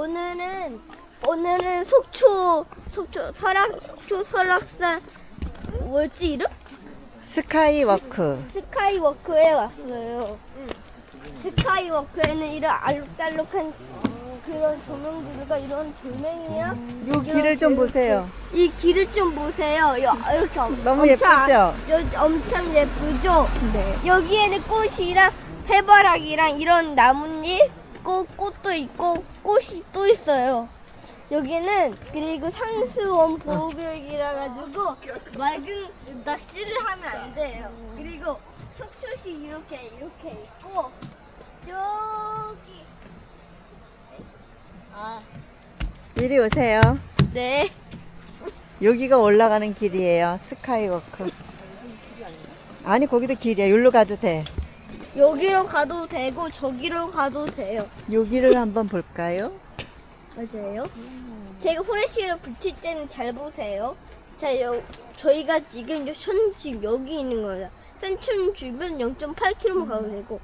오늘은 오늘은 속초 속초 설악 속초 설악산 뭐였지 이름? 스카이워크. 스카이워크에 왔어요. 스카이워크에는 이런 알록달록한 그런 조명들과 이런 조명이랑 요 길을 좀 보세요. 이 길을 좀 보세요. 여- 이렇게 엄- 너무 엄청 예쁘죠? 아- 여- 엄청 예쁘죠? 네. 여기에는 꽃이랑 해바라기랑 이런 나뭇잎, 꽃, 꽃도 있고 꽃이 또 있어요. 여기는 그리고 상수원 보호구역이라 가지고 맑은 낚시를 하면 안 돼요. 그리고 속초시 이렇게 이렇게 있고 여기 아 이리 오세요. 네. 여기가 올라가는 길이에요. 스카이워크. 아니 거기도 길이야. 여기로 가도 돼. 여기로 가도 되고 저기로 가도 돼요. 여기를 한번 볼까요? 맞아요. 제가 후레쉬로 비칠 때는 잘 보세요. 자, 여, 저희가 지금 현 지금 여기 있는 거예요. 센춘 주변 0.8km만 가도 되고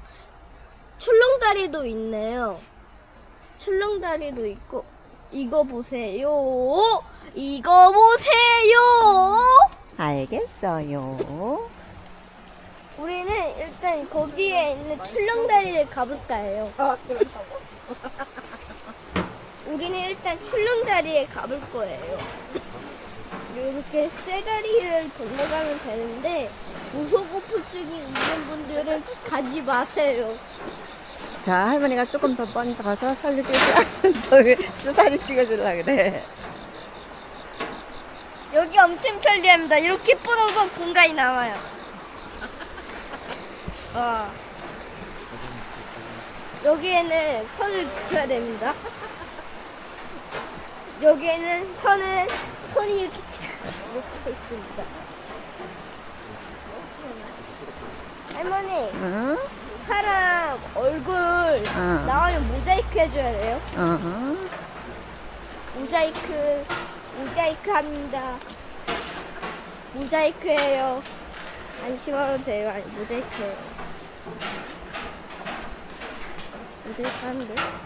출렁다리도 있네요. 출렁다리도 있고 이거 보세요. 이거 보세요. 알겠어요. 우리는 일단 거기에 있는 출렁다리를 가볼까 해요. 우리는 일단 출렁다리에 가볼 거예요. 이렇게 쇠다리를 건너가면 되는데 무소고프증이 있는 분들은 가지 마세요. 자 할머니가 조금 더 먼저 가서 사진 찍어주려 사진 찍어주려 그래. 여기 엄청 편리합니다. 이렇게 뻗어서 공간이 나와요. 와. 여기에는 선을 지켜야 됩니다. 여기에는 선을 손이 이렇게 착 이렇게 있습니다. 할머니, 응? 사람 얼굴 응. 나오면 모자이크 해줘야 돼요. 어. 모자이크, 모자이크 합니다. 모자이크예요. 안심하면 돼요. 아니, 모자이크예요.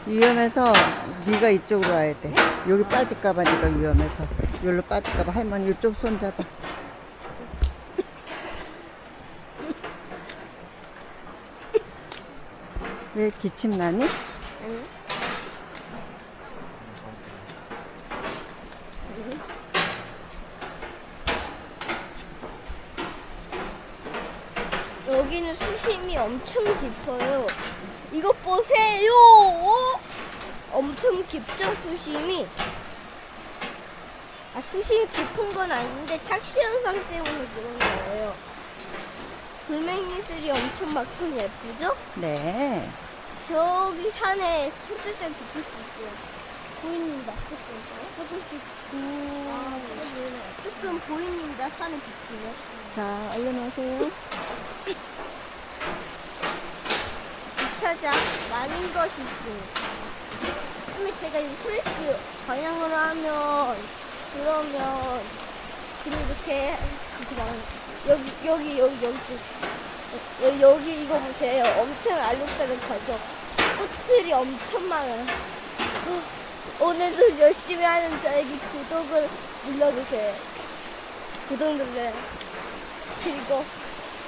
위험해서 네가 이쪽으로 와야 돼. 여기 빠질까봐 네가 위험해서. 여기로 빠질까봐 할머니 이쪽 손 잡아. 왜 기침 나니? 아니. 여기는 수심이 엄청 깊어요. 이것 보세요! 엄청 깊죠, 수심이? 아, 수심이 깊은 건 아닌데 착시 현상 때문에 그런 거예요. 돌멩이들이 엄청 많고 예쁘죠? 네. 저기 산에 초대장 비칠 수 있어요. 보입니다. 조금씩. 아, 조금 보입니다. 산에 비치면. 자, 얼른 오세요. 주차장 많은 것이 있습니다. 근데 제가 이 프레스 방향으로 하면 그러면 그리고 이렇게 많은 여기 여기 여기 여기 여기, 여기 이거 보세요. 엄청 알록달록하죠. 꽃들이 엄청 많아요. 오늘도 열심히 하는 저에게 구독을 눌러주세요. 구독 눌러요. 그리고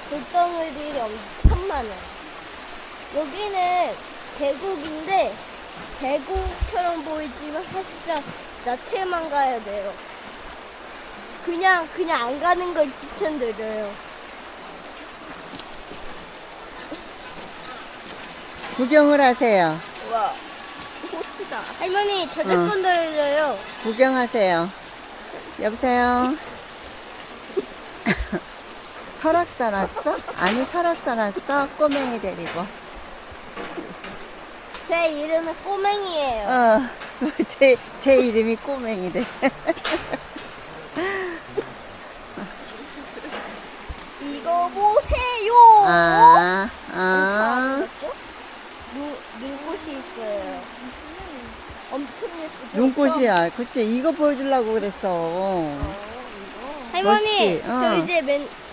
돌덩이들이 엄청 많아요. 여기는 계곡인데 계곡처럼 보이지만 사실상 나체만 가야 돼요. 그냥 그냥 안 가는 걸 추천드려요. 구경을 하세요. 와, 호치다. 할머니 저작권 들려요. 구경하세요. 여보세요? 설악산 왔어? 아니, 설악산 왔어? 꼬맹이 데리고. 제 이름은 꼬맹이에요. 어, 제, 제 이름이 꼬맹이래. 이거 보세요. 아, 아. 눈, 눈꽃이 있어요. 엄청 예쁘죠? 눈꽃이야. 그치? 이거 보여주려고 그랬어. 할머니, 멋있지? 저 어. 이제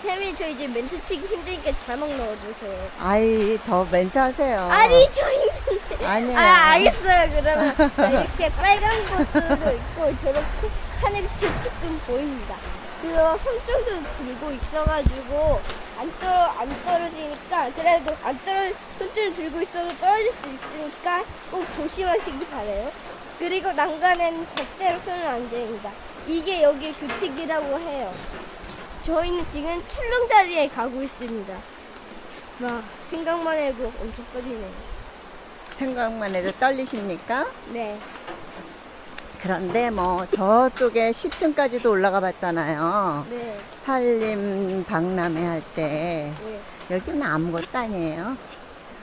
멘, 혜미 저 이제 멘트 치기 힘드니까 자막 넣어주세요. 아이, 더 멘트 하세요. 아니, 저 힘들 아니에요. 아, 알겠어요. 그러면 자, 이렇게 빨간 것들도 있고 저렇게 하늘빛이 조금 보입니다. 그거 손쪽도 들고 있어가지고 안 떨어 안 떨어지니까 그래도 안 떨어 손쪽을 들고 있어도 떨어질 수 있으니까 꼭 조심하시기 바래요. 그리고 난간에는 절대로 손을 안 됩니다. 이게 여기 규칙이라고 해요. 저희는 지금 출렁다리에 가고 있습니다. 와 생각만 해도 엄청 떨리네요. 생각만 해도 떨리십니까? 네. 그런데 뭐 저쪽에 10층까지도 올라가 봤잖아요. 네. 산림 박람회 할 때 네. 여기는 아무것도 아니에요.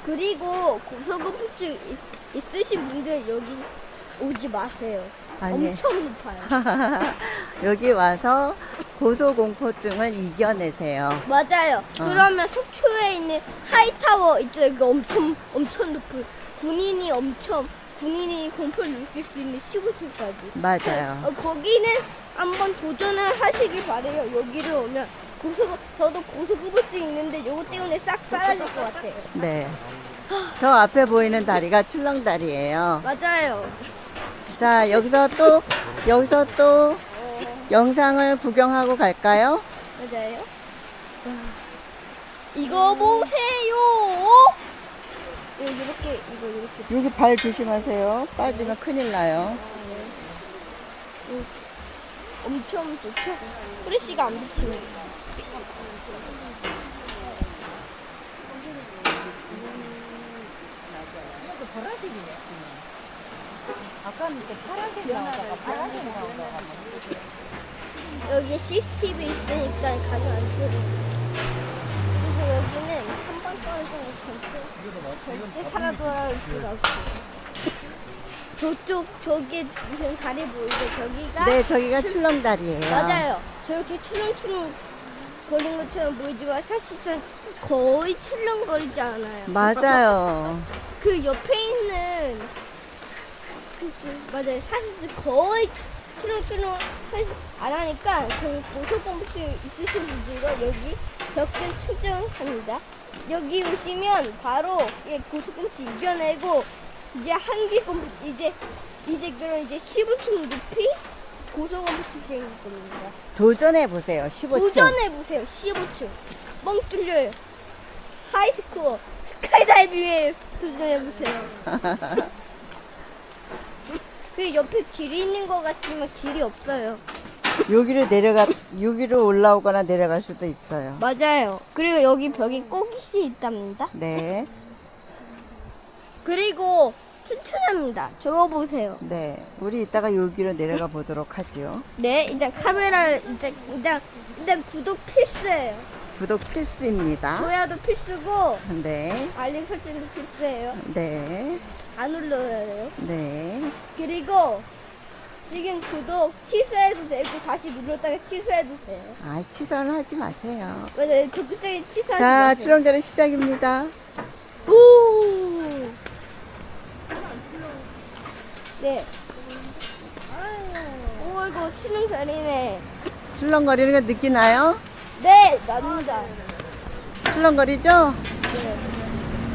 그리고 고소공포증 있, 있으신 분들 여기 오지 마세요. 아니. 엄청 높아요. 여기 와서 고소공포증을 이겨내세요. 맞아요. 어. 그러면 속초에 있는 하이타워 있죠. 이거 엄청 엄청 높은 군인이 엄청 군인이 공포를 느낄 수 있는 15층까지. 맞아요. 어, 거기는 한번 도전을 하시길 바래요. 여기를 오면 고소 저도 고소공포증 있는데 요거 때문에 싹 사라질 것 같아요. 네. 저 앞에 보이는 다리가 출렁다리예요. 맞아요. 자, 여기서 또 여기서 또 어, 영상을 구경하고 갈까요? 맞아요. 이거 보세요. 이거 이렇게 이거 이렇게 여기 발 조심하세요. 빠지면 큰일 나요. 엄청 좋죠. 프레쉬가 안 비치네. 아까는 이 제 파란색 나오다가 파란색 나오다가 여기 CCTV 있으니까 가면 안 돼요. 그리고 여기는 한 번 떨어지면 절대, 절대 살아 돌아올 수가 없어요. 저쪽 저기 무슨 다리 보이죠? 저기가 네, 저기가 출렁다리예요. 맞아요. 저렇게 출렁출렁 거리는 것처럼 보이지만 사실상 거의 출렁거리지 않아요. 맞아요. 그 옆에 있는 그, 그, 맞아요. 사실 거의 출렁출렁 할- 안 하니까 그 고소공포증 있으신 분들과 여기 적극 추정합니다. 여기 오시면 바로 예, 고소공포증 이겨내고 이제 한기공 이제 이제 그런 이제 15층 높이 고소공포증 생길 겁니다. 도전해 보세요. 15층. 도전해 보세요. 15층 뻥 뚫려요. 하이스코어 스카이다이빙에 도전해 보세요. 그 옆에 길이 있는 것 같지만 길이 없어요. 여기로 내려가 여기로 올라오거나 내려갈 수도 있어요. 맞아요. 그리고 여기 벽에 꼬깃이 있답니다. 네. 그리고 튼튼합니다. 저거 보세요. 네. 우리 이따가 여기로 내려가 보도록 하지요. 네, 일단 카메라를 일단 일단 일단 구독 필수예요. 구독 필수입니다. 좋아요도 필수고 네. 알림 설정도 필수예요. 네. 안 눌러야 돼요. 네. 그리고 지금 구독 취소해도 되고 다시 눌렀다가 취소해도 돼요. 아, 취소는 하지 마세요. 맞아요. 적극적인 취소하지 자, 마세요. 출렁다리 시작입니다. 오! 네. 오, 이거 자리네. 출렁거리는 거 느끼나요? 네, 납니다. 출렁거리죠? 네.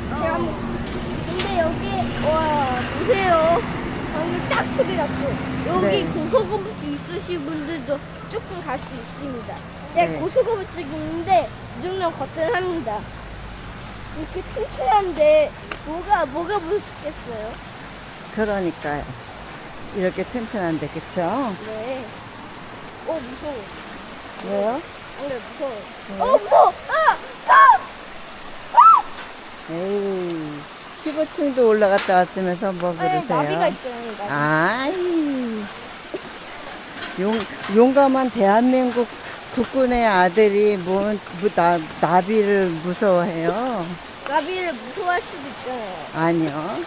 제가 한번. 여기, 와, 보세요. 방금 딱 소리 났죠? 여기 네. 고소공포증 있으신 분들도 조금 갈 수 있습니다. 제가 네. 고소공포증 있는데 이 정도는 거뜬합니다. 이렇게 튼튼한데 뭐가, 뭐가 무섭겠어요? 그러니까요. 이렇게 튼튼한데, 그쵸? 네. 어, 무서워. 왜요? 안 그래, 무서워. 네. 어, 무서워! 아! 아! 에이, 15층도 올라갔다 왔으면서 뭐 나비가 그러세요? 있잖아요, 나비. 아이, 용, 용감한 대한민국 국군의 아들이 뭐, 뭐 나, 나비를 무서워해요? 나비를 무서워할 수도 있잖아요. 아니요.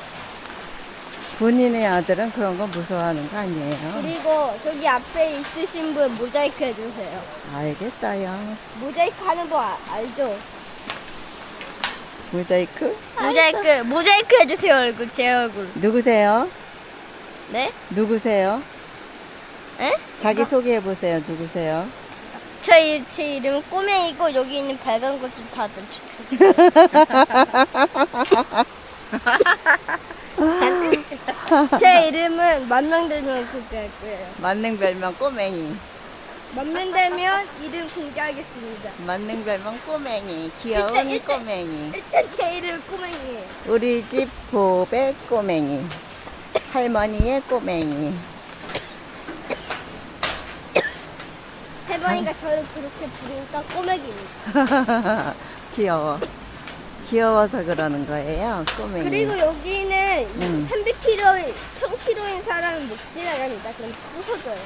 본인의 아들은 그런 거 무서워하는 거 아니에요. 그리고 저기 앞에 있으신 분 모자이크 해주세요. 알겠어요. 모자이크 하는 거 아- 알죠? 모자이크? 모자이크, 모자이크 해주세요, 얼굴, 제 얼굴. 누구세요? 네? 누구세요? 에? 자기 소개해 보세요. 누구세요? 저, 이- 제 이름은 꼬맹이고, 여기 있는 빨간 것도 다 넣어주세요. 제 이름은 만명 되면 공개할 거예요. 만능 별명 꼬맹이. 만명 되면 이름 공개하겠습니다. 만능 별명 꼬맹이. 귀여운 일단, 일단. 꼬맹이. 일단 제 이름 꼬맹이에요. 우리 집 보배 꼬맹이. 할머니의 꼬맹이. 할머니가 저를 그렇게 부르니까 꼬맹이입니다. 귀여워. 귀여워서 그러는 거예요, 꼬맹이. 그리고 여기는 음. 300kg, 1000kg인 사람은 못 지나갑니다. 그럼 부서져요.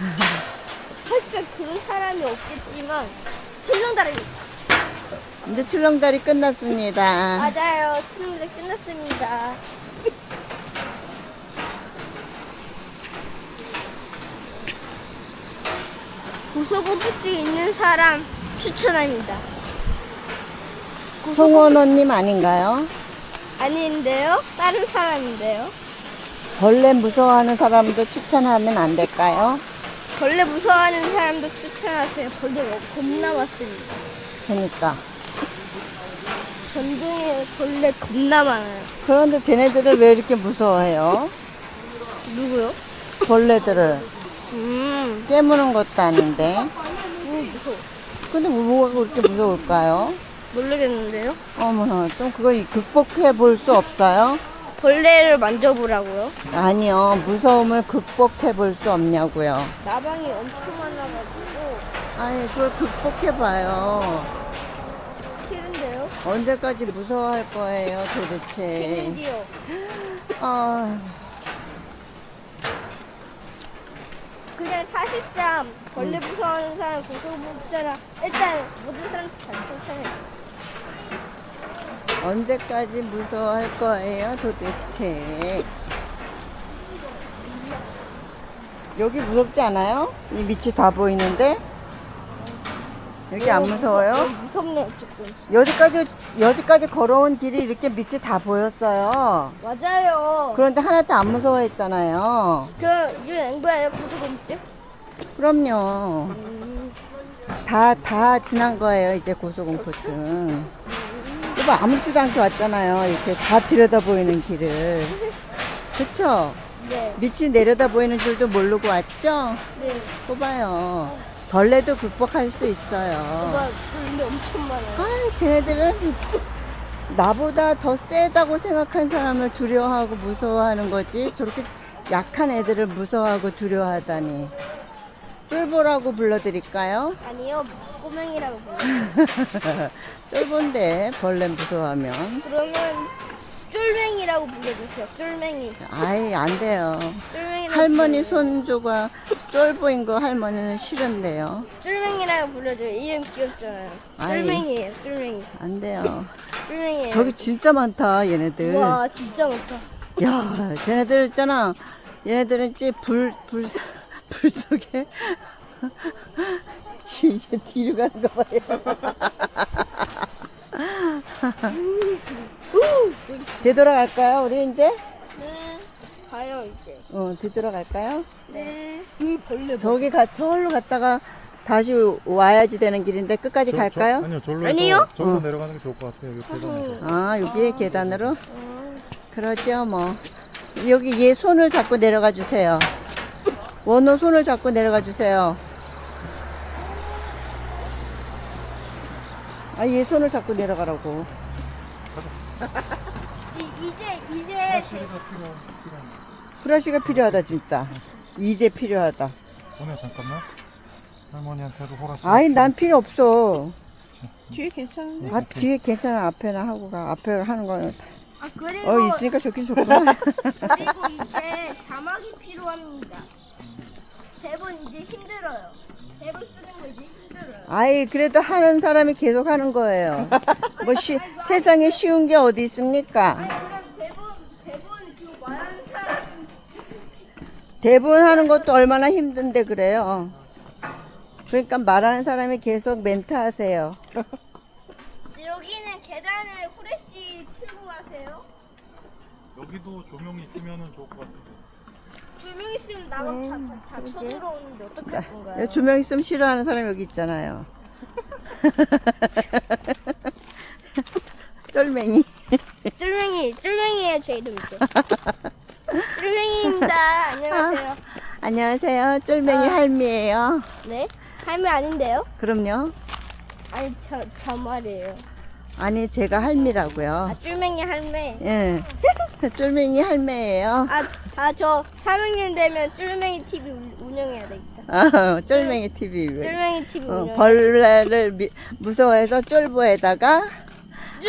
사실 그런 사람이 없겠지만 출렁다리 이제 출렁다리 끝났습니다. 맞아요. 출렁다리 끝났습니다. 고소공포증 있는 사람 추천합니다. 송원호님 아닌가요? 아닌데요? 다른 사람인데요? 벌레 무서워하는 사람도 추천하면 안 될까요? 벌레 무서워하는 사람도 추천하세요. 벌레가 겁나 많습니다. 그러니까. 전동에 벌레 겁나 많아요. 그런데 쟤네들을 왜 이렇게 무서워해요? 누구요? 벌레들을 음, 깨무는 것도 아닌데. 음 무서워. 근데 뭐가 그렇게 무서울까요? 모르겠는데요? 어머나, 좀 그걸 극복해 볼 수 없어요? 벌레를 만져보라고요? 아니요, 무서움을 극복해 볼 수 없냐고요. 나방이 엄청 많아가지고 아니, 그걸 극복해 봐요. 싫은데요? 언제까지 무서워할 거예요, 도대체. 싫은데요? 아, 그냥 사실상 벌레 무서워하는 사람, 고소공포증 일단 모든 사람들 다 추천해요. 언제까지 무서워할 거예요, 도대체. 여기 무섭지 않아요? 이 밑이 다 보이는데? 여기 안 무서워요? 어, 무섭네요, 조금. 여기까지, 여기까지 걸어온 길이 이렇게 밑이 다 보였어요. 맞아요. 그런데 하나도 안 무서워했잖아요. 그, 이거 앵부예요, 고소공포증? 그럼요. 음, 다, 다 지난 거예요, 이제 고소공포증. 이거 아무렇지도 않게 왔잖아요. 이렇게 다 들여다 보이는 길을. 그쵸? 네. 밑이 내려다 보이는 줄도 모르고 왔죠? 네. 봐봐요. 벌레도 극복할 수 있어요. 오빠 벌레 엄청 많아요. 아, 쟤네들은 나보다 더 세다고 생각한 사람을 두려워하고 무서워하는 거지. 저렇게 약한 애들을 무서워하고 두려워하다니. 쫄보라고 불러드릴까요? 아니요, 꼬맹이라고 불러요. 쫄본데 벌레 무서워하면. 그러면 쫄맹이라고 불러주세요. 쫄맹이. 아이, 안 돼요. 쫄맹이라고 할머니 불러줘요. 손주가 쫄보인 거 할머니는 싫은데요. 쫄맹이라고 불러줘요. 이름 귀엽잖아요. 아이. 쫄맹이에요. 쫄맹이. 안 돼요. 쫄맹이에요. 저기 진짜 많다, 얘네들. 와 진짜 많다. 야, 쟤네들 있잖아. 얘네들은 이제 불, 불, 불 속에. 이게 뒤로 가는 거 봐요. 되돌아갈까요, 우리 이제? 네. 가요 이제. 어, 되돌아갈까요? 네. 이 벌레. 저기 가, 저기로 갔다가 다시 와야지 되는 길인데 끝까지 저- 갈까요? 저, 아니요, 절로 아니요? 절로 어. 내려가는 게 좋을 것 같아요. 여기 계단에서. 아, 여기에 계단으로? 어, 그러죠, 뭐. 여기 얘 손을 잡고 내려가 주세요. 원호 손을 잡고 내려가 주세요. 아, 얘 손을 잡고 내려가라고. 이, 이제 이제 화장실이가 필요한 필요한. 후라시가 필요하다, 진짜. 이제 필요하다. 오늘 잠깐만. 할머니한테도 호라씨. 아이, 난 필요 없어. 뒤에 괜찮은데? 앞, 뒤에 괜찮아. 앞에나 하고 가. 앞에 하는 거는. 아 그리고 어, 있으니까 좋긴 좋구나. 그리고 이제 자막이 필요합니다. 대본 이제 힘들어요. 대본 쓰는 거 이제 힘들어요. 아이, 그래도 하는 사람이 계속 하는 거예요. 뭐, 시, 세상에 쉬운 게 어디 있습니까? 그럼 대본 대본 그 말하는 사람 대본 하는 것도 얼마나 힘든데 그래요. 그러니까 말하는 사람이 계속 멘트 하세요. 여기는 계단을 후레쉬 틀고 가세요. 여기도 조명이 있으면 좋을 것 같아요. 조명 있으면 나막 다, 다 쳐들어오는데 어떻게 할 건가요? 조명 있으면 싫어하는 사람 여기 있잖아요. 쫄맹이. 쫄맹이, 쫄맹이에요, 제 이름이죠. 쫄맹이입니다. 안녕하세요. 안녕하세요. 쫄맹이 아. 할미예요. 네? 할매 아닌데요? 그럼요. 아니, 저, 저 말이에요. 아니 제가 할미라고요. 아, 쫄맹이 할매. 예. 쫄맹이 할매예요. 아, 아, 저 3학년 되면 쫄맹이 TV 운- 운영해야 되겠다. 아, 쫄맹이 TV. 쫄맹이 TV 어, 운영. 벌레를 미- 무서워해서 쫄보에다가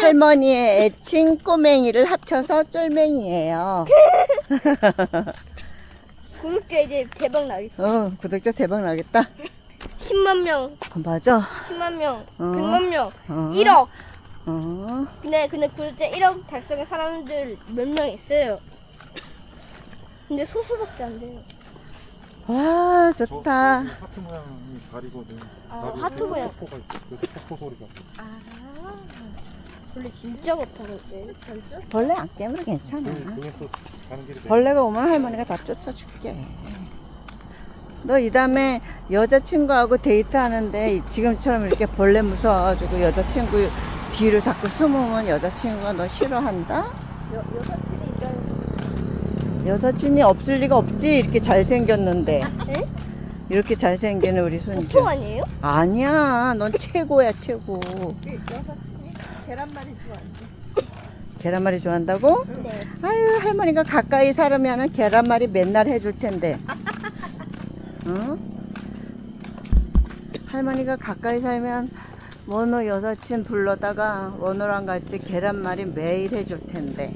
할머니의 애칭 꼬맹이를 합쳐서 쫄맹이에요. 구독자 이제 대박 나겠어. 어, 구독자 대박 나겠다. 10만 명, 어, 맞아. 10만 명, 어. 100만 명, 어. 1억. 어. 근데 근데 구독자 1억 달성한 사람들 몇 명 있어요. 근데 소수밖에 안 돼요. 와, 저- 좋다. 저기 하트 모양이 다리거든. 아, 하트 모양. 폭포가 있어. 그래서 폭포 소리가. 아, 원래 진짜 못하는데. 진짜? 벌레 안 깨물어 괜찮아. 또 가는 길이. 벌레가 오면 할머니가 다 쫓아줄게. 너 이 다음에 여자친구하고 데이트하는데 지금처럼 이렇게 벌레 무서워가지고 여자친구 뒤를 자꾸 숨으면 여자친구가 너 싫어한다? 여, 여사친이 있다는 여사친이 없을 리가 없지 이렇게 잘생겼는데 에? 이렇게 잘생긴 우리 손주 보통 아니에요? 아니야 넌 최고야 최고 여사친이 계란말이 좋아하지. 계란말이 좋아한다고? 네. 아유 할머니가 가까이 살으면 계란말이 맨날 해줄 텐데 응? 할머니가 가까이 살면 원호 여사친 불러다가 원호랑 같이 계란말이 매일 해줄 텐데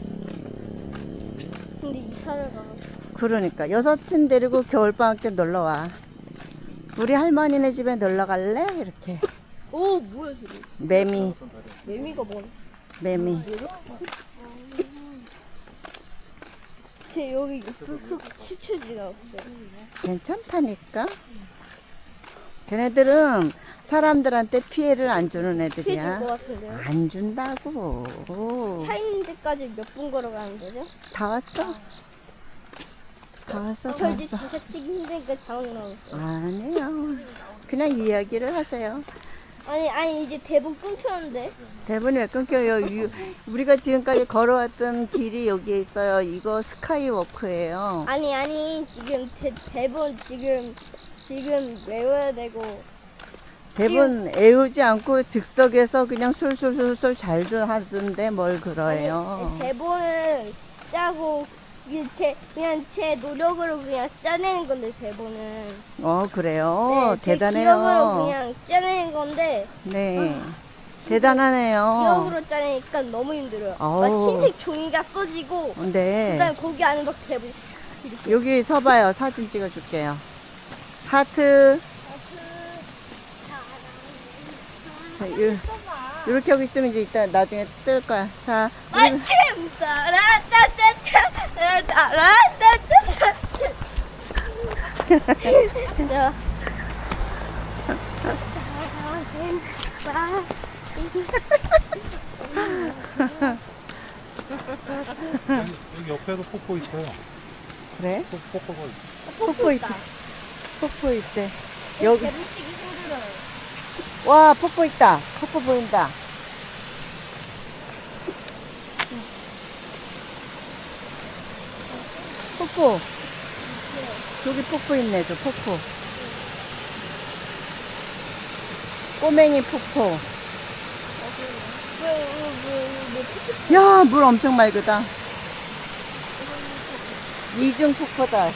근데 이사를 가. 그러니까 여사친 데리고 겨울방학 때 놀러 와 우리 할머니네 집에 놀러 갈래? 이렇게 오, 뭐야, 저게. 매미 매미가 뭐? 매미 제 여기 쑥 치추지가 없어요. 괜찮다니까 걔네들은 사람들한테 피해를 안 주는 애들이야. 같은데요? 안 준다고. 차 있는 데까지 몇 분 걸어가는 거죠? 다 왔어. 다 왔어 다 저 이제 왔어. 장사 치기 힘드니까 자막 나오고 아니에요. 그냥 이야기를 하세요. 아니 아니 이제 대본 끊겼는데. 대본이 왜 끊겨요? 유- 우리가 지금까지 걸어왔던 길이 여기에 있어요. 이거 스카이워크예요. 아니 아니 지금 대, 대본 지금 지금 외워야 되고. 대본 애우지 않고 즉석에서 그냥 술술술술 잘도 하던데 뭘 그러해요? 아니, 대본을 짜고 이게 제 그냥 제 노력으로 그냥 짜내는 건데 대본은 어 그래요? 네, 제 기억으로 대단해요 그냥 짜내는 건데. 네 대단하네요. 기억으로 짜내니까 너무 힘들어요. 아우. 막 흰색 종이가 써지고 네. 그다음 거기 안에 막 대본 이렇게. 여기 서봐요. 사진 찍어줄게요 하트 자, 요, 이렇게 하고 있으면 이제 이따 나중에 뜰 거야 자 우리 마침 따라따따따 따라따따따 자. 여기, 옆에도 폭포 있어요. 그래 폭, 폭포가 있어. 폭포 있대 폭포 있대. 여기. 치기 힘들어요. 와 폭포 있다. 폭포 보인다. 폭포. 저기 폭포 있네 저 폭포. 꼬맹이 폭포. 야 물 엄청 맑다. 이중 폭포다.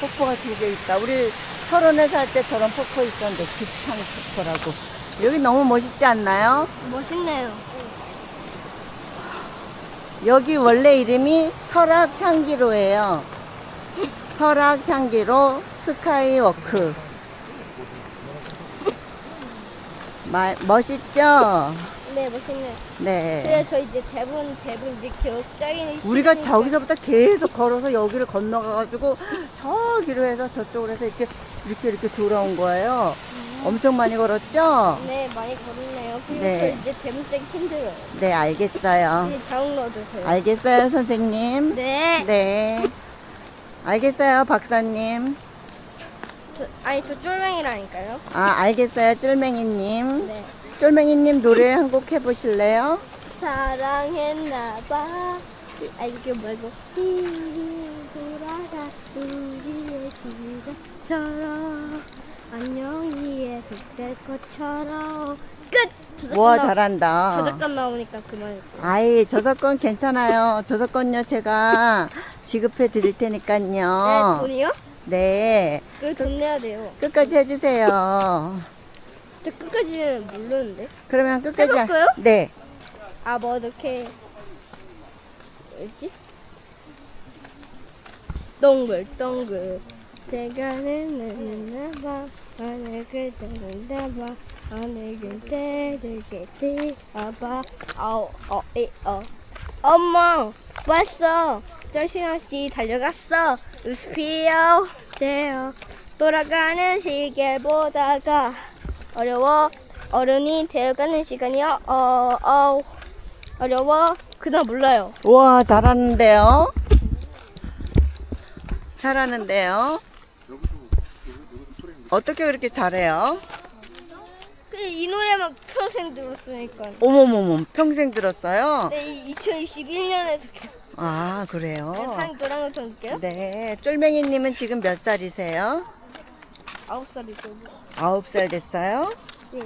폭포가 두 개 있다. 우리 철원에 살 때 저런 폭포 있었는데 기탕 폭포라고 여기 너무 멋있지 않나요? 멋있네요. 여기 원래 이름이 설악향기로예요. 설악향기로 스카이워크. 마, 멋있죠? 네, 멋있네요. 네. 그래 저 이제 대본 대본 이제 짜기는 우리가. 저기서부터 계속 걸어서 여기를 건너가가지고 저기로 해서 저쪽으로 해서 이렇게 이렇게 이렇게 돌아온 거예요. 엄청 많이 걸었죠? 네 많이 걸었네요. 그리고 네. 저 이제 짜기 힘들어요. 네, 알겠어요. 이제 자막 넣어주세요. 알겠어요, 선생님. 네. 네. 알겠어요, 박사님. 저, 아니 저 쫄맹이라니까요. 아, 알겠어요, 쫄맹이님. 네. 쫄맹이님 노래 한 곡 해보실래요? 사랑했나봐. 아, 이게 뭐고? 돌아가 우리의 시간처럼 안녕히 해석될 것처럼 끝! 와, 잘한다. 저작권 나오니까 그만할게요. 아이, 저작권 괜찮아요. 저작권요, 제가 지급해 드릴 네, 테니까요. 돈이요? 네. 그돈 내야 돼요. 끝까지 해주세요. 저 끝까지는 모르는데. 그러면 끝까지. 하- 해볼까요? 네. 아, 뭐 어떻게 뭐였지? 동글 동글 대가는 나봐 하늘을 떠는다 봐 하늘을 때르게 뛰어봐 아우 어이어 엄마 왔어 정신없이 달려갔어 우스피어 제어 돌아가는 시계를 보다가 어려워 어른이 되어가는 시간이요 어 어 어려워 그다음 몰라요 우와, 잘하는데요? 잘하는데요? 어떻게 그렇게 잘해요? 그냥 이 노래만 평생 들었으니까 어머머머, 평생 들었어요? 네 2021년에서 계속 아, 그래요? 한 노란 거 쳐줄게요 네. 쫄맹이님은 지금 몇 살이세요? 아홉 살이죠 아홉 살 됐어요? 네.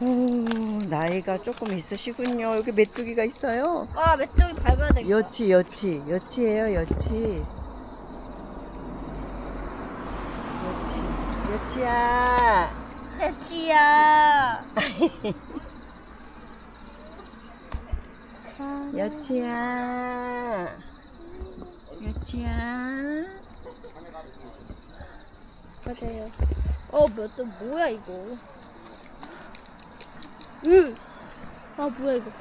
오, 나이가 조금 있으시군요. 여기 메뚜기가 있어요. 아 메뚜기 밟아야 되겠다 여치, 여치, 여치예요, 여치. 여치, 여치야. 배치야 여치야. 여치야. 맞아요 어몇도 뭐야 이거 으 아 뭐야 이거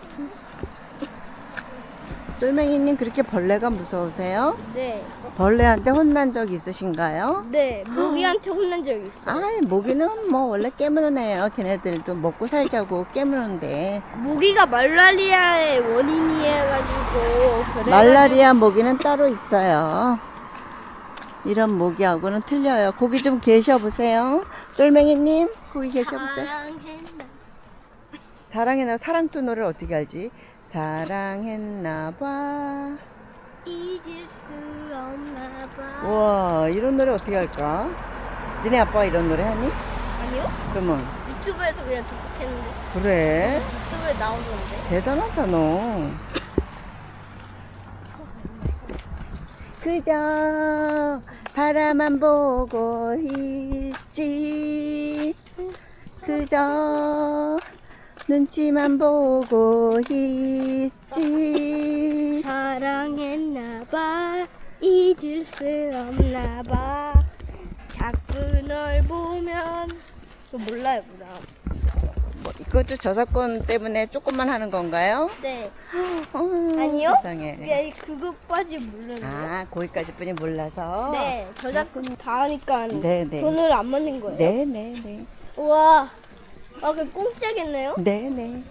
쫄맹이님 그렇게 벌레가 무서우세요? 네 벌레한테 혼난 적 있으신가요? 네, 모기한테 혼난 적 있어. 아이, 모기는 뭐 원래 깨무는 애예요. 걔네들도 먹고 살자고 깨무는데. 모기가 말라리아의 원인이 해가지고 그래. 말라리아 모기는 따로 있어요. 이런 모기하고는 틀려요. 고기 좀 계셔보세요. 쫄맹이님, 고기 계셔보세요. 사랑했나? 사랑했나, 사랑투 노래를 어떻게 알지? 사랑했나봐. 잊을 수 없나 봐. 우와, 이런 노래 어떻게 할까? 니네 아빠가 이런 노래 하니? 아니요? 그러면, 유튜브에서 그냥 독독했는데 그래. 유튜브에 나오던데. 대단하다, 너. 그저 바라만 보고 있지. 그저 눈치만 보고 있지. 사랑했나 봐. 잊을 수 없나 봐. 자꾸 널 보면 저 몰라요, 뭐라. 뭐, 이것도 저작권 때문에 조금만 하는 건가요? 네. 어, 아니요? 세상에. 네, 그것까지 모르는데. 아, 거기까지 뿐이 몰라서. 네, 저작권 다 하니까 네, 네. 돈을 안 맞는 거예요. 네 네 네. 우와, 아, 그 공짜겠네요? 네 네.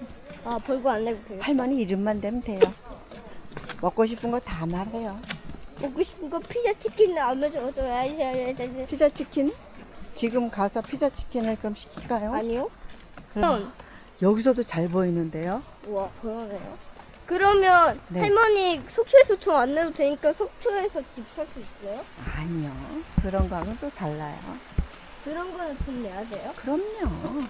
아, 벌고 안 내고 돼요. 할머니 이름만 되면 돼요. 먹고 싶은 거 다 말해요. 먹고 싶은 거 피자 치킨 나오면 줘줘야지. 피자 치킨? 지금 가서 피자 치킨을 그럼 시킬까요? 아니요? 그럼 여기서도 잘 보이는데요. 우와, 그러네요. 그러면 네. 할머니 속초에서 돈 안 내도 되니까 속초에서 집 살 수 있어요? 아니요. 그런 거하고는 또 달라요. 그런 거는 돈 내야 돼요? 그럼요.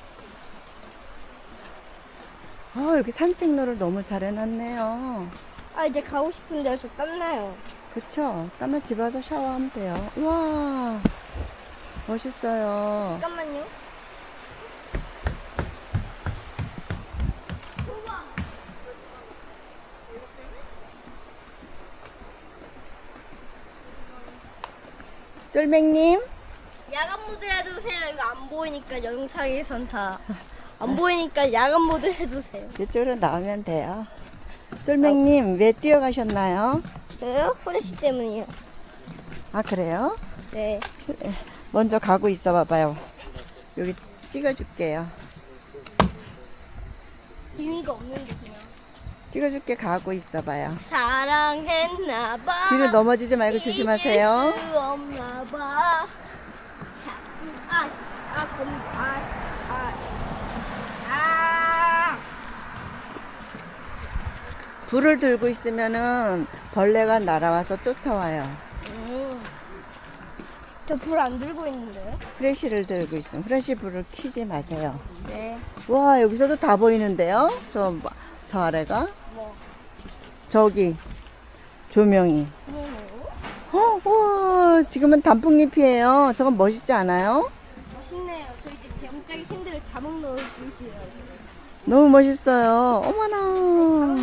어, 여기 산책로를 너무 잘 해놨네요. 아, 이제 가고 싶은데 저 땀나요. 그쵸? 땀을 집에 와서 샤워하면 돼요. 우와. 멋있어요. 잠깐만요. 쫄맹님? 야간 모드 해주세요. 이거 안 보이니까 영상에선 다. 안 보이니까 야간 모드 해주세요. 이쪽으로 나오면 돼요. 쫄맹님, 왜 뛰어가셨나요? 저요? 후레쉬 때문이요. 아, 그래요? 네. 먼저 가고 있어 봐봐요. 여기 찍어줄게요. 의미가 없는데 그냥. 찍어줄게 가고 있어 봐요. 사랑했나봐. 뒤로 넘어지지 말고 조심하세요. 잊을 수 없나봐. 자, 아, 아, 검, 아, 아, 아. 불을 들고 있으면은 벌레가 날아와서 쫓아와요. 음. 저불 안 들고 있는데요? 프레쉬를 들고 있으면 프레쉬 불을 켜지 마세요. 네. 와 여기서도 다 보이는데요. 저, 저 아래가 뭐. 저기 조명이. 음. 어, 우와 지금은 단풍잎이에요. 저건 멋있지 않아요? 멋있네요. 저 이제 대문짝이 캔들을 자몽 넣어주세요. 너무 멋있어요. 자몽 어머나.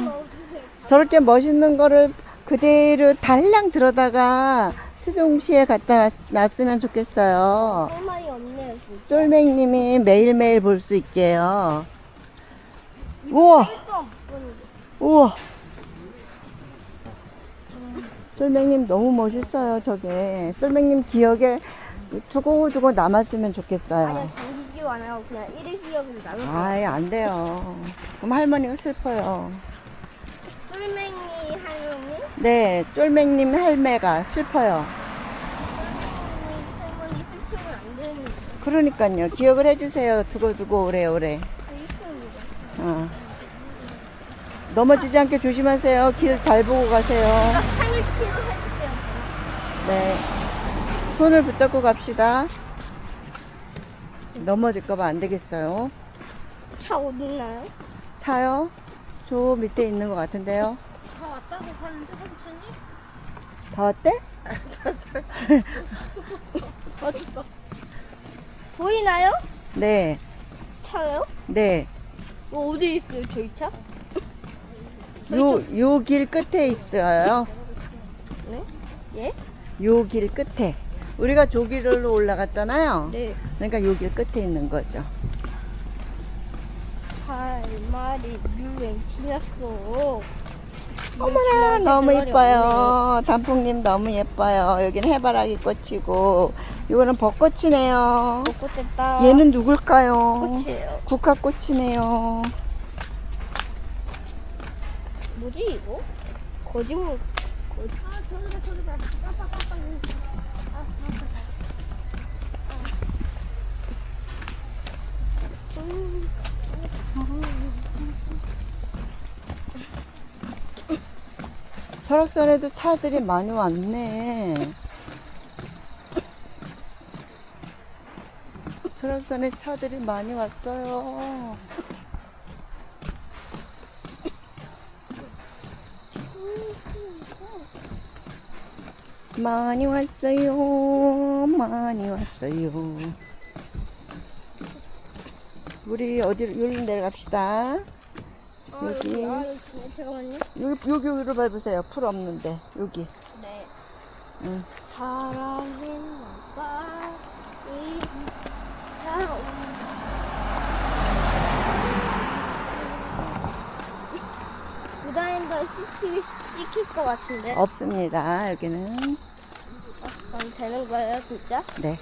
넣어주세요. 저렇게 멋있는 거를 그대로 달랑 들어다가 세종시에 갖다 놨- 놨으면 좋겠어요. 할 말이 없네요, 진짜. 쫄맹님이 매일매일 볼 수 있게요. 우와. 우와. 쫄맹님 너무 멋있어요, 저게. 쫄맹님 기억에 두고두고 남았으면 좋겠어요. 아니요, 장기 기억 안 하고 그냥 1일 기억으로 남을 거예요. 아이, 안 돼요. 그럼 할머니가 슬퍼요. 쫄맹이 할머니? 네, 쫄맹님 할매가 슬퍼요. 할머니 슬프면 안 되는 그러니까요. 기억을 해주세요. 두고두고 오래오래. 저. 어. 넘어지지 않게 조심하세요. 길 잘 보고 가세요. 이 네. 손을 붙잡고 갑시다. 넘어질까봐 안 되겠어요. 차 어딨나요? 차요? 저 밑에 있는 것 같은데요. 다 왔다고 하는데 삼촌이? 다 왔대? 보이나요? 네. 차요? 네. 어, 어디 있어요, 저희 차? 요, 요 길 끝에 있어요. 네? 예? 요 길 끝에. 우리가 조길로 올라갔잖아요. 네. 그러니까 요 길 끝에 있는 거죠. 할 말이 유행 지났어. 어머나 너무 예뻐요. 단풍님 너무 예뻐요. 여기는 해바라기 꽃이고 이거는 벚꽃이네요. 벚꽃 됐다. 얘는 누굴까요? 꽃이에요. 국화꽃이네요. 뭐지 이거? 거짓말. 거짓. 아 저기다 저기다 깜빡깜빡 음. 설악산에도 차들이 많이 왔네. 설악산에 차들이 많이 왔어요. 많이 왔어요. 많이 왔어요. 우리 어디로, 여기로 내려갑시다. 아, 여기. 아, 여기 잠깐만요. 여기, 여기로 밟으세요. 풀 없는데. 여기. 네. 응. 부다인더 CCTV 찍힐 것 같은데? 없습니다. 여기는. 그럼 되는 거예요, 진짜? 네.